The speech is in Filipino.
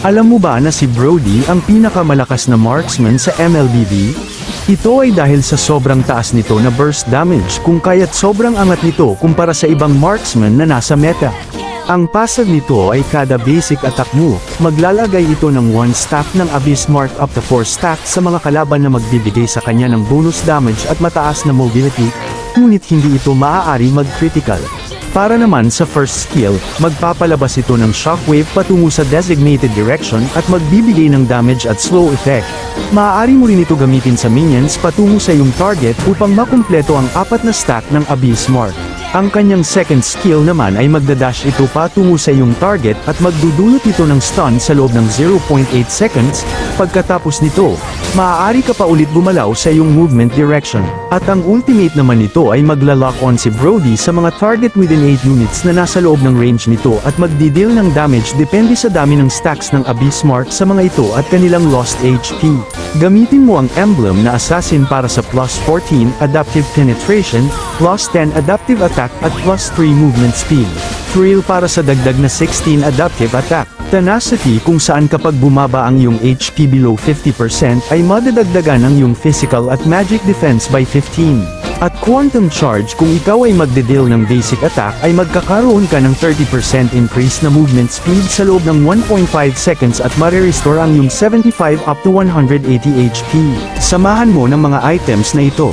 Alam mo ba na si Brody ang pinakamalakas na marksman sa MLBB? Ito ay dahil sa sobrang taas nito na burst damage kung kaya't sobrang angat nito kumpara sa ibang marksman na nasa meta. Ang passive nito ay kada basic attack mo, maglalagay ito ng 1 stack ng Abyss Mark up to 4 stack sa mga kalaban na magbibigay sa kanya ng bonus damage at mataas na mobility, ngunit hindi ito maaari mag-critical. Para naman sa first skill, magpapalabas ito ng shockwave patungo sa designated direction at magbibigay ng damage at slow effect. Maaari mo rin ito gamitin sa minions patungo sa iyong target upang makumpleto ang apat na stack ng Abyss Mark. Ang kanyang second skill naman ay magdadash ito patungo sa iyong target at magdudulot ito ng stun sa loob ng 0.8 seconds. Pagkatapos nito, maaari ka pa ulit bumalaw sa iyong movement direction. At ang ultimate naman nito ay magla-lock on si Brody sa mga target within 8 units na nasa loob ng range nito at magdideal ng damage depende sa dami ng stacks ng Abyss Mark sa mga ito at kanilang lost HP. Gamitin mo ang emblem na assassin para sa plus 14 adaptive penetration, plus 10 adaptive attack at plus 3 movement speed. Thrill para sa dagdag na 16 adaptive attack. Tenacity kung saan kapag bumaba ang iyong HP below 50% ay madadagdagan ang iyong physical at magic defense by 15. At Quantum Charge kung ikaw ay magde-deal ng basic attack ay magkakaroon ka ng 30% increase na movement speed sa loob ng 1.5 seconds at marirestore ang iyong 75 up to 180 HP. Samahan mo ng mga items na ito.